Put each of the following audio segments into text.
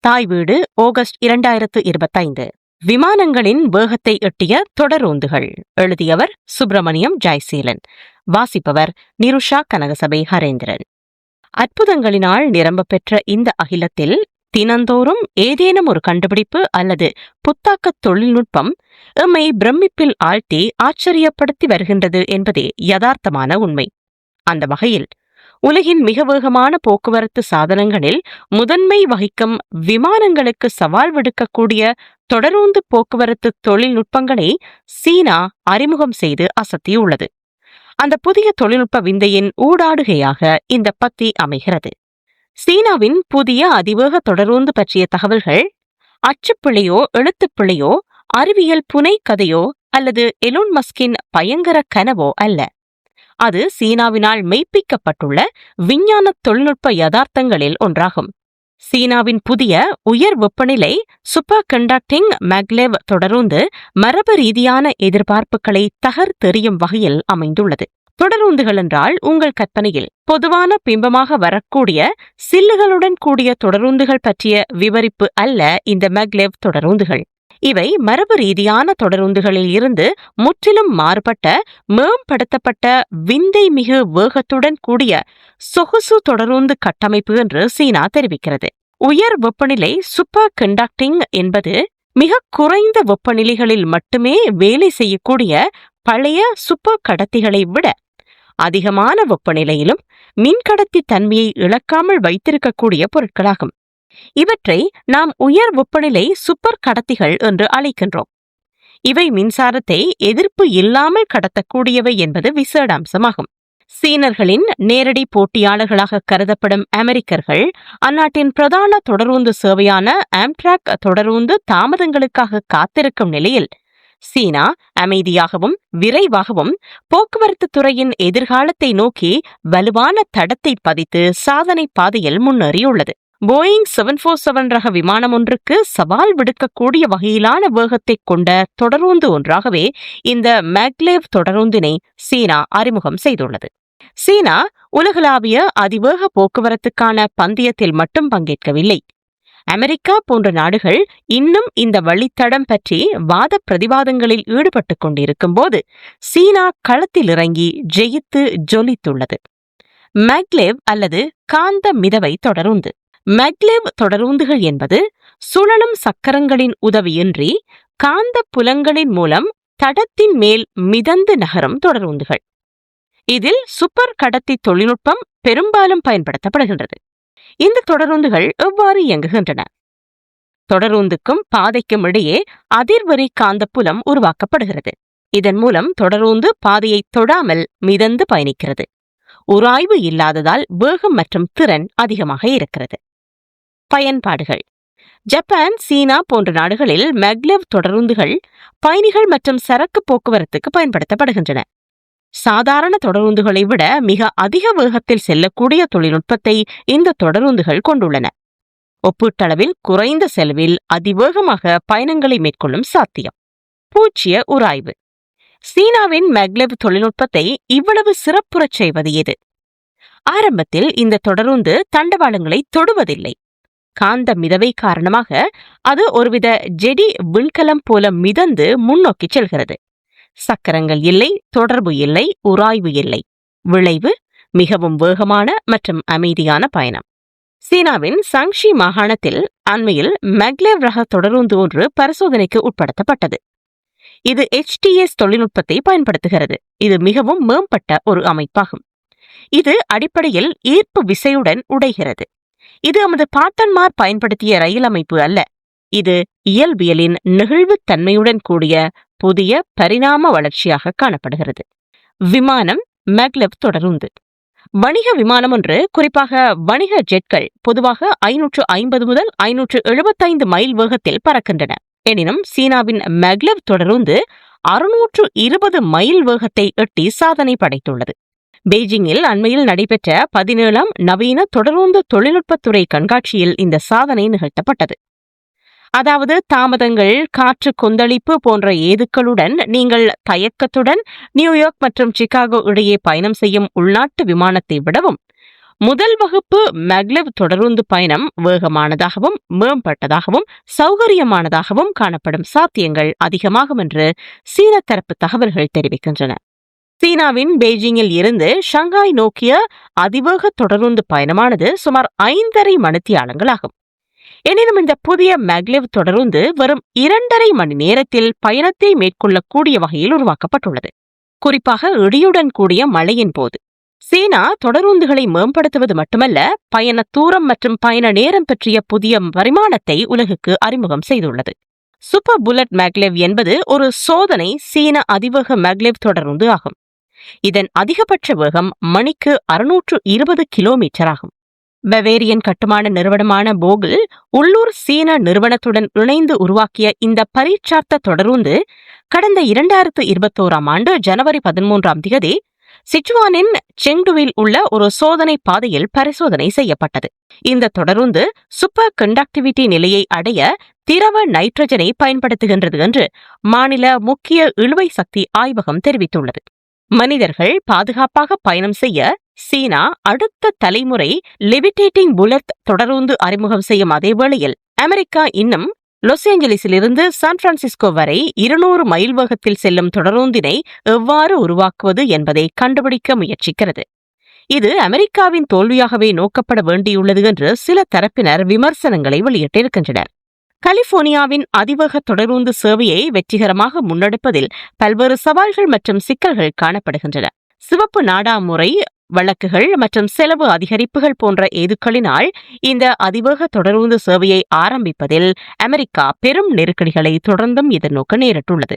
தாய் வீடு ஆகஸ்ட் இரண்டாயிரத்து இருபத்தைந்து. விமானங்களின் வேகத்தை எட்டிய தொடரோந்துகள் எழுதியவர் சுப்பிரமணியம் ஜெயசீலன். வாசிப்பவர் நிருஷா கனகசபை ஹரேந்திரன். அற்புதங்களினால் நிரம்பப் பெற்ற இந்த அகிலத்தில் தினந்தோறும் ஏதேனும் ஒரு கண்டுபிடிப்பு அல்லது புத்தாக்க தொழில்நுட்பம் எம்மை பிரமிப்பில் ஆழ்த்தி ஆச்சரியப்படுத்தி வருகின்றது என்பதே யதார்த்தமான உண்மை. அந்த வகையில் உலகின் மிக வேகமான போக்குவரத்து சாதனங்களில் முதன்மை வகிக்கும் விமானங்களுக்கு சவால் விடுக்கக்கூடிய தொடரூந்து போக்குவரத்து தொழில்நுட்பங்களை சீனா அறிமுகம் செய்து அசத்தியுள்ளது. அந்த புதிய தொழில்நுட்ப விந்தையின் ஊடாடுகையாக இந்த பத்தி அமைகிறது. சீனாவின் புதிய அதிவேக தொடரூந்து பற்றிய தகவல்கள் அச்சுப்பிழையோ எழுத்துப்பிழையோ அறிவியல் புனை கதையோ அல்லது எலோன் மஸ்கின் பயங்கர கனவோ அல்ல. அது சீனாவினால் மெய்ப்பிக்கப்பட்டுள்ள விஞ்ஞான தொழில்நுட்ப யதார்த்தங்களில் ஒன்றாகும். சீனாவின் புதிய உயர் வெப்பநிலை சூப்பர் கண்டக்டிங் மேக்லேவ் தொடருந்து மரபு ரீதியான எதிர்பார்ப்புகளை தகர்த்தெறியும் வகையில் அமைந்துள்ளது. தொடரூந்துகள் என்றால் உங்கள் கற்பனையில் பொதுவான பிம்பமாக வரக்கூடிய சில்லுகளுடன் கூடிய தொடரூந்துகள் பற்றிய விவரிப்பு அல்ல இந்த மேக்லேவ் தொடரூந்துகள். இவை மரபு ரீதியான தொடரூந்துகளில் இருந்து முற்றிலும் மாறுபட்ட மேம்படுத்தப்பட்ட விந்தை மிகு வேகத்துடன் கூடிய சொகுசு தொடருந்து கட்டமைப்பு என்று சீனா தெரிவிக்கிறது. உயர் வெப்பநிலை சூப்பர் கண்டக்டிங் என்பது மிக குறைந்த வெப்பநிலைகளில் மட்டுமே வேலை செய்யக்கூடிய பழைய சூப்பர் கடத்திகளை விட அதிகமான வெப்பநிலையிலும் மின்கடத்தி தன்மையை இழக்காமல் வைத்திருக்கக்கூடிய பொருட்களாகும். இவற்றை நாம் உயர் வெப்பநிலை சூப்பர் கடத்திகள் என்று அழைக்கின்றோம். இவை மின்சாரத்தை எதிர்ப்பு இல்லாமல் கடத்தக்கூடியவை என்பது விசேட அம்சமாகும் சீனர்களின் நேரடி போட்டியாளர்களாக கருதப்படும் அமெரிக்கர்கள் அந்நாட்டின் பிரதான தொடரூந்து சேவையான ஆம்ட்ராக் தொடரூந்து தாமதங்களுக்காக காத்திருக்கும் நிலையில் சீனா அமைதியாகவும் விரைவாகவும் போக்குவரத்து துறையின் எதிர்காலத்தை நோக்கி வலுவான தடத்தை பதித்து சாதனை பாதையில் முன்னேறியுள்ளது. போயிங் செவன் ஃபோர் செவன் ரக விமானம் ஒன்றுக்கு சவால் விடுக்கக்கூடிய வகையிலான வேகத்தை கொண்ட தொடரூந்து ஒன்றாகவே இந்த மேக்லேவ் தொடரூந்தினை சீனா அறிமுகம் செய்துள்ளது. சீனா உலகளாவிய அதிவேக போக்குவரத்துக்கான பந்தயத்தில் மட்டும் பங்கேற்கவில்லை. அமெரிக்கா போன்ற நாடுகள் இன்னும் இந்த வழித்தடம் பற்றி வாத பிரதிவாதங்களில் ஈடுபட்டுக் கொண்டிருக்கும் போது சீனா களத்தில் இறங்கி ஜெயித்து ஜொலித்துள்ளது. மேக்லேவ் அல்லது காந்த மிதவை தொடருந்து. மெக்லெவ் தொடரூந்துகள் என்பது சுழலும் சக்கரங்களின் உதவியின்றி காந்த புலங்களின் மூலம் தடத்தின் மேல் மிதந்து நகரும் தொடரூந்துகள். இதில் சூப்பர் கடத்தி தொழில்நுட்பம் பெரும்பாலும் பயன்படுத்தப்படுகின்றது. இந்த தொடரூந்துகள் எவ்வாறு இயங்குகின்றன? தொடரூந்துக்கும் பாதைக்கும் இடையே அதிர்வரி காந்தப்புலம் உருவாக்கப்படுகிறது. இதன் மூலம் தொடரூந்து பாதையை தொடாமல் மிதந்து பயணிக்கிறது. உராய்வு இல்லாததால் வேகம் மற்றும் திறன் அதிகமாக இருக்கிறது. பயன்பாடுகள். ஜப்பான் சீனா போன்ற நாடுகளில் மெக்லெவ் தொடருந்துகள் பயணிகள் மற்றும் சரக்கு போக்குவரத்துக்கு பயன்படுத்தப்படுகின்றன. சாதாரண தொடருந்துகளை விட மிக அதிக வேகத்தில் செல்லக்கூடிய தொழில்நுட்பத்தை இந்த தொடருந்துகள் கொண்டுள்ளன. ஒப்பீட்டளவில் குறைந்த செலவில் அதிவேகமாக பயணங்களை மேற்கொள்ளும் சாத்தியம். பூச்சிய உராய்வு. சீனாவின் மெக்லெவ் தொழில்நுட்பத்தை இவ்வளவு சிறப்புறச் செய்வது எது ஆரம்பத்தில் இந்த தொடருந்து தண்டவாளங்களை தொடுவதில்லை. காந்த மிதவை காரணமாக அது ஒருவித ஜெடி விண்கலம் போல மிதந்து முன்னோக்கி செல்கிறது. சக்கரங்கள் இல்லை தொடர்பு இல்லை உராய்வு இல்லை. விளைவு மிகவும் வேகமான மற்றும் அமைதியான பயணம். சீனாவின் சங்ஷி மாகாணத்தில் அண்மையில் மெக்லேவ் ரக தொடருந்து ஒன்று பரிசோதனைக்கு உட்படுத்தப்பட்டது. இது எச்டிஎஸ் தொழில்நுட்பத்தை பயன்படுத்துகிறது. இது மிகவும் மேம்பட்ட ஒரு அமைப்பாகும். இது அடிப்படையில் ஈர்ப்பு விசையுடன் உடைகிறது. இது நமது பாட்டன்மார் பயன்படுத்திய ரயில் அமைப்பு அல்ல. இது இயல்பியலின் நெகிழ்வுத்தன்மையுடன் கூடிய புதிய பரிணாம வளர்ச்சியாக காணப்படுகிறது. விமானம் மேக்லெவ் தொடருந்து வணிக விமானம் ஒன்று குறிப்பாக வணிக ஜெட்கள் பொதுவாக ஐநூற்று ஐம்பது முதல் ஐநூற்று எழுபத்தைந்து மைல் வேகத்தில் பறக்கின்றன. எனினும் சீனாவின் மெக்லெவ் தொடருந்து அறுநூற்று இருபது மைல் வேகத்தை எட்டி சாதனை படைத்துள்ளது. பெய்ஜிங்கில் அண்மையில் நடைபெற்ற பதினேழாம் நவீன தொடர்ந்து தொழில்நுட்பத்துறை கண்காட்சியில் இந்த சாதனை நிகழ்த்தப்பட்டது. அதாவது தாமதங்கள் காற்று கொந்தளிப்பு போன்ற ஏதுக்களுடன் நீங்கள் தயக்கத்துடன் நியூயார்க் மற்றும் சிகாகோ இடையே பயணம் செய்யும் உள்நாட்டு விமானத்தை விடவும் முதல் வகுப்பு மெக்லெவ் தொடருந்து பயணம் வேகமானதாகவும் மேம்பட்டதாகவும் சௌகரியமானதாகவும் காணப்படும் சாத்தியங்கள் அதிகமாகும் என்று சீன தரப்பு தகவல்கள் தெரிவிக்கின்றன. சீனாவின் பெய்ஜிங்கில் இருந்து ஷங்காய் நோக்கிய அதிவேக தொடருந்து பயணமானது சுமார் ஐந்தரை மணித்தியாலங்களாகும். எனினும் இந்த புதிய மேக்லிவ் தொடருந்து வரும் இரண்டரை மணி நேரத்தில் பயணத்தை மேற்கொள்ளக்கூடிய வகையில் உருவாக்கப்பட்டுள்ளது. குறிப்பாக இடியுடன் கூடிய மழையின் போது. சீனா தொடருந்துகளை மேம்படுத்துவது மட்டுமல்ல பயண தூரம் மற்றும் பயண நேரம் பற்றிய புதிய பரிமாணத்தை உலகுக்கு அறிமுகம் செய்துள்ளது. சூப்பர் புல்லட் மேக்லெவ் என்பது ஒரு சோதனை சீன அதிவேக மேக்லெவ் தொடருந்து ஆகும். இதன் அதிகபட்ச வேகம் மணிக்கு அறுநூற்று இருபது கிலோமீட்டர் ஆகும் பவேரியன் கட்டுமான நிறுவனமான போகில் உள்ளூர் சீன நிறுவனத்துடன் இணைந்து உருவாக்கிய இந்த பரீட்சார்த்த தொடருந்து கடந்த இரண்டாயிரத்து இருபத்தோராம் ஆண்டு ஜனவரி பதிமூன்றாம் தேதி சிச்சுவானின் செங்டுவில் உள்ள ஒரு சோதனை பாதையில் பரிசோதனை செய்யப்பட்டது. இந்த தொடருந்து சூப்பர் கண்டக்டிவிட்டி நிலையை அடைய திரவ நைட்ரஜனை பயன்படுத்துகின்றது என்று மாநில முக்கிய இழுவை சக்தி ஆய்வகம் தெரிவித்துள்ளது. மனிதர்கள் பாதுகாப்பாக பயணம் செய்ய சீனா அடுத்த தலைமுறை லிவிடேட்டிங் புல்லட் தொடருந்து அறிமுகம் செய்யும் அதே வேளையில் அமெரிக்கா இன்னும் லாஸ் ஏஞ்சலிஸிலிருந்து சான் பிரான்சிஸ்கோ வரை இருநூறு மைல் வேகத்தில் செல்லும் தொடருந்தினை எவ்வாறு உருவாக்குவது என்பதை கண்டுபிடிக்க முயற்சிக்கிறது. இது அமெரிக்காவின் தோல்வியாகவே நோக்கப்பட வேண்டியுள்ளது என்று சில தரப்பினர் விமர்சனங்களை வெளியிட்டிருக்கின்றனர். கலிபோர்னியாவின் அதிவேக தொடர்ந்து சேவையை வெற்றிகரமாக முன்னெடுப்பதில் பல்வேறு சவால்கள் மற்றும் சிக்கல்கள் காணப்படுகின்றன. சிவப்பு நாடா முறை வழக்குகள் மற்றும் செலவு அதிகரிப்புகள் போன்ற ஏதுக்களினால் இந்த அதிவேக தொடர்ந்து சேவையை ஆரம்பிப்பதில் அமெரிக்கா பெரும் நெருக்கடிகளை தொடர்ந்தும் எதிர்நோக்க நேரிட்டுள்ளது.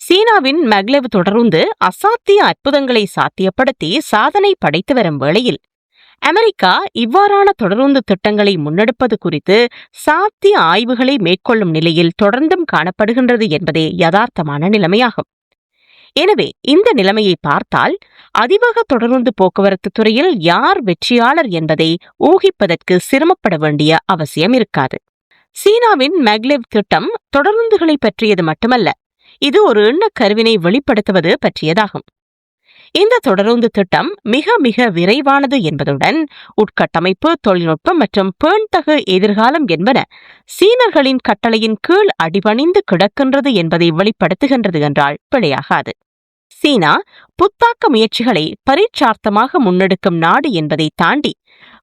சீனாவின் மக்லெவ் தொடருந்து அசாத்திய அற்புதங்களை சாத்தியப்படுத்தி சாதனை படைத்து வரும் வேளையில் அமெரிக்கா இவ்வாறான தொடருந்து திட்டங்களை முன்னெடுப்பது குறித்து சாத்திய ஆய்வுகளை மேற்கொள்ளும் நிலையில் தொடர்ந்தும் காணப்படுகின்றது என்பதே யதார்த்தமான நிலைமையாகும். எனவே இந்த நிலைமையை பார்த்தால் அதிவேக தொடருந்து போக்குவரத்து துறையில் யார் வெற்றியாளர் என்பதை ஊகிப்பதற்கு சிரமப்பட வேண்டிய அவசியம் இருக்காது. சீனாவின் மேக்லெவ் திட்டம் தொடர்ந்துகளை பற்றியது மட்டுமல்ல இது ஒரு எண்ணக் கருவினை வெளிப்படுத்துவது பற்றியதாகும். இந்த தொடருந்து திட்டம் மிக மிக விரைவானது என்பதுடன் உட்கட்டமைப்பு தொழில்நுட்பம் மற்றும் பேண்தகு எதிர்காலம் என்பன சீனர்களின் கட்டளையின் கீழ் அடிபணிந்து கிடக்கின்றது என்பதை வெளிப்படுத்துகின்றது என்றால் பிழையாகாது. சீனா புத்தாக்க முயற்சிகளை பரீட்சார்த்தமாக முன்னெடுக்கும் நாடு என்பதை தாண்டி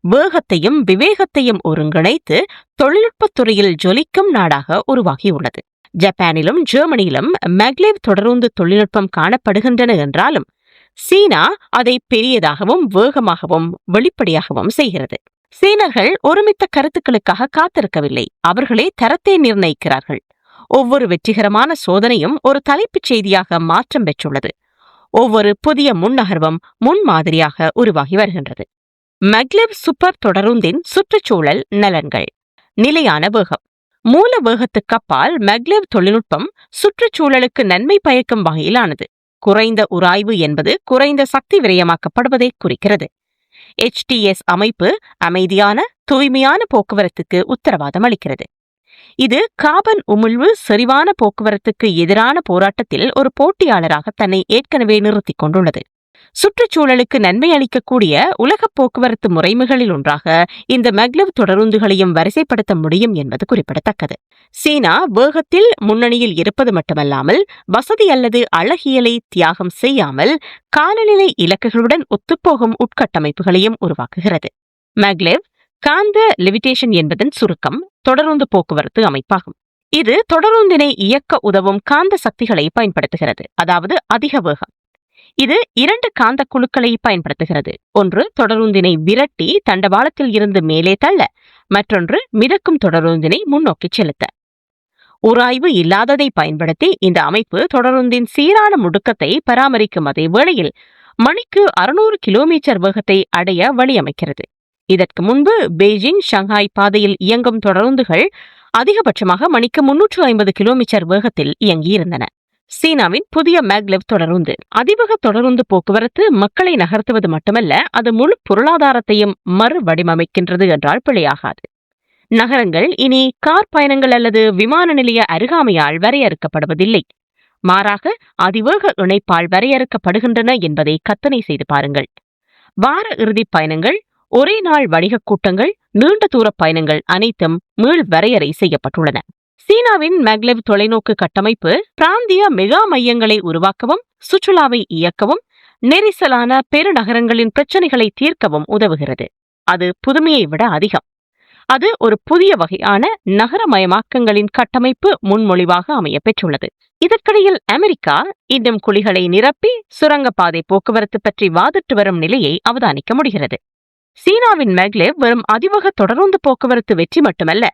வேகத்தையும் விவேகத்தையும் ஒருங்கிணைத்து தொழில்நுட்பத் துறையில் ஜொலிக்கும் நாடாக உருவாகியுள்ளது. ஜப்பானிலும் ஜெர்மனியிலும் மேக்லேவ் தொடருந்து தொழில்நுட்பம் காணப்படுகின்றன என்றாலும் சீனா அதை பெரியதாகவும் வேகமாகவும் வெளிப்படையாகவும் செய்கிறது. சீனர்கள் ஒருமித்த கருத்துக்களுக்காக காத்திருக்கவில்லை. அவர்களே தரத்தை நிர்ணயிக்கிறார்கள். ஒவ்வொரு வெற்றிகரமான சோதனையும் ஒரு தலைப்புச் செய்தியாக மாற்றம் பெற்றுள்ளது. ஒவ்வொரு புதிய முன்னகர்வும் முன்மாதிரியாக உருவாகி வருகின்றது. மக்லெவ் சூப்பர் தொடருந்தின் சுற்றுச்சூழல் நலன்கள். நிலையான வேகம். மூல வேகத்துக்கப்பால் தொழில்நுட்பம் சுற்றுச்சூழலுக்கு நன்மை பயக்கும் வகையிலானது. குறைந்த உராய்வு என்பது குறைந்த சக்தி விரயமாக்கப்படுவதை குறிக்கிறது. எச்டிஎஸ் அமைப்பு அமைதியான தூய்மையான போக்குவரத்துக்கு உத்தரவாதம் அளிக்கிறது. இது காபன் உமிழ்வு செறிவான போக்குவரத்துக்கு எதிரான போராட்டத்தில் ஒரு போட்டியாளராக தன்னை ஏற்கனவே நிறுத்திக் கொண்டுள்ளது. சுற்றுச்சூழலுக்கு நன்மை அளிக்கக்கூடிய உலக போக்குவரத்து முறைமைகளில் ஒன்றாக இந்த மெக்லவ் தொடருந்துகளையும் வரிசைப்படுத்த முடியும் என்பது குறிப்பிடத்தக்கது. சீனா வேகத்தில் முன்னணியில் இருப்பது மட்டுமல்லாமல் வசதி அல்லது அழகியலை தியாகம் செய்யாமல் காலநிலை இலக்குகளுடன் ஒத்துப்போகும் உட்கட்டமைப்புகளையும் உருவாக்குகிறது. மெக்லெவ் காந்த லெவிடேஷன் என்பதன் சுருக்கம் தொடருந்து போக்குவரத்து அமைப்பாகும். இது தொடருந்தினை இயக்க உதவும் காந்த சக்திகளை பயன்படுத்துகிறது அதாவது அதிக வேகம். இது இரண்டு காந்த குழுக்களை பயன்படுத்துகிறது. ஒன்று தொடருந்தினை விரட்டி தண்டவாளத்தில் இருந்து மேலே தள்ள மற்றொன்று மிதக்கும் தொடருந்தினை முன்னோக்கி செலுத்த. உராய்வு இல்லாததை பயன்படுத்தி இந்த அமைப்பு தொடருந்தின் சீரான முடுக்கத்தை பராமரிக்கும் அதே வேளையில் மணிக்கு அறுநூறு கிலோமீட்டர் வேகத்தை அடைய வழியமைக்கிறது. இதற்கு முன்பு பெய்ஜிங் ஷங்காய் பாதையில் இயங்கும் தொடருந்துகள் அதிகபட்சமாக மணிக்கு முன்னூற்று ஐம்பது கிலோமீட்டர் வேகத்தில் இயங்கியிருந்தன. சீனாவின் புதிய மேக்லெவ் தொடருந்து. அதிவேக தொடருந்து போக்குவரத்து மக்களை நகர்த்துவது மட்டுமல்ல அது முழு பொருளாதாரத்தையும் மறு வடிவமைக்கின்றது என்றால் பிழையாகாது. நகரங்கள் இனி கார் பயணங்கள் அல்லது விமான நிலைய அருகாமையால் வரையறுக்கப்படுவதில்லை. மாறாக அதிவேக இணைப்பால் வரையறுக்கப்படுகின்றன என்பதை கற்பனை செய்து பாருங்கள். வார இறுதி பயணங்கள் ஒரே நாள் வணிகக் கூட்டங்கள் நீண்ட தூர பயணங்கள் அனைத்தும் மீள் வரையறை செய்யப்பட்டுள்ளன. சீனாவின் மேக்லெவ் தொலைநோக்கு கட்டமைப்பு பிராந்திய மெகா மையங்களை உருவாக்கவும் சுற்றுலாவை இயக்கவும் நெரிசலான பெருநகரங்களின் பிரச்சனைகளை தீர்க்கவும் உதவுகிறது. அது புதுமையை விட அதிகம். அது ஒரு புதிய வகையான நகரமயமாக்கங்களின் கட்டமைப்பு முன்மொழிவாக அமைய பெற்றுள்ளது. இதற்கிடையில் அமெரிக்கா இன்னும் குழிகளை நிரப்பி சுரங்கப்பாதை போக்குவரத்து பற்றி வாதிட்டு வரும் நிலையை அவதானிக்க முடிகிறது. சீனாவின் மெக்லேவ் வெறும் அதிவக தொடர்ந்து போக்குவரத்து வெற்றி மட்டுமல்ல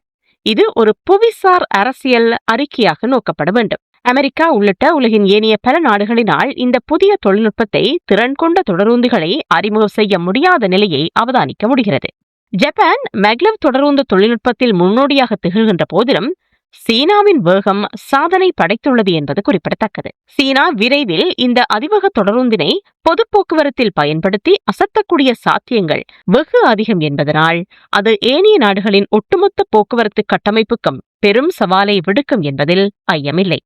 இது ஒரு புவிசார் அரசியல் அறிக்கையாக நோக்கப்பட வேண்டும். அமெரிக்கா உள்ளிட்ட உலகின் ஏனைய பல நாடுகளினால் இந்த புதிய தொழில்நுட்பத்தை திறன் கொண்ட தொடருந்துகளை அறிமுகம் செய்ய முடியாத நிலையை அவதானிக்க முடிகிறது. ஜப்பான் மெக்லவ் தொடருந்து தொழில்நுட்பத்தில் முன்னோடியாக திகழ்கின்ற போதிலும் சீனாவின் வேகம் சாதனை படைத்துள்ளது என்பது குறிப்பிடத்தக்கது. சீனா விரைவில் இந்த அதிவக தொடருந்தினை பொது போக்குவரத்தில் பயன்படுத்தி அசத்தக்கூடிய சாத்தியங்கள் வெகு அதிகம் என்பதனால் அது ஏனைய நாடுகளின் ஒட்டுமொத்த போக்குவரத்து கட்டமைப்புக்கும் பெரும் சவாலை விடுக்கும் என்பதில் ஐயமில்லை.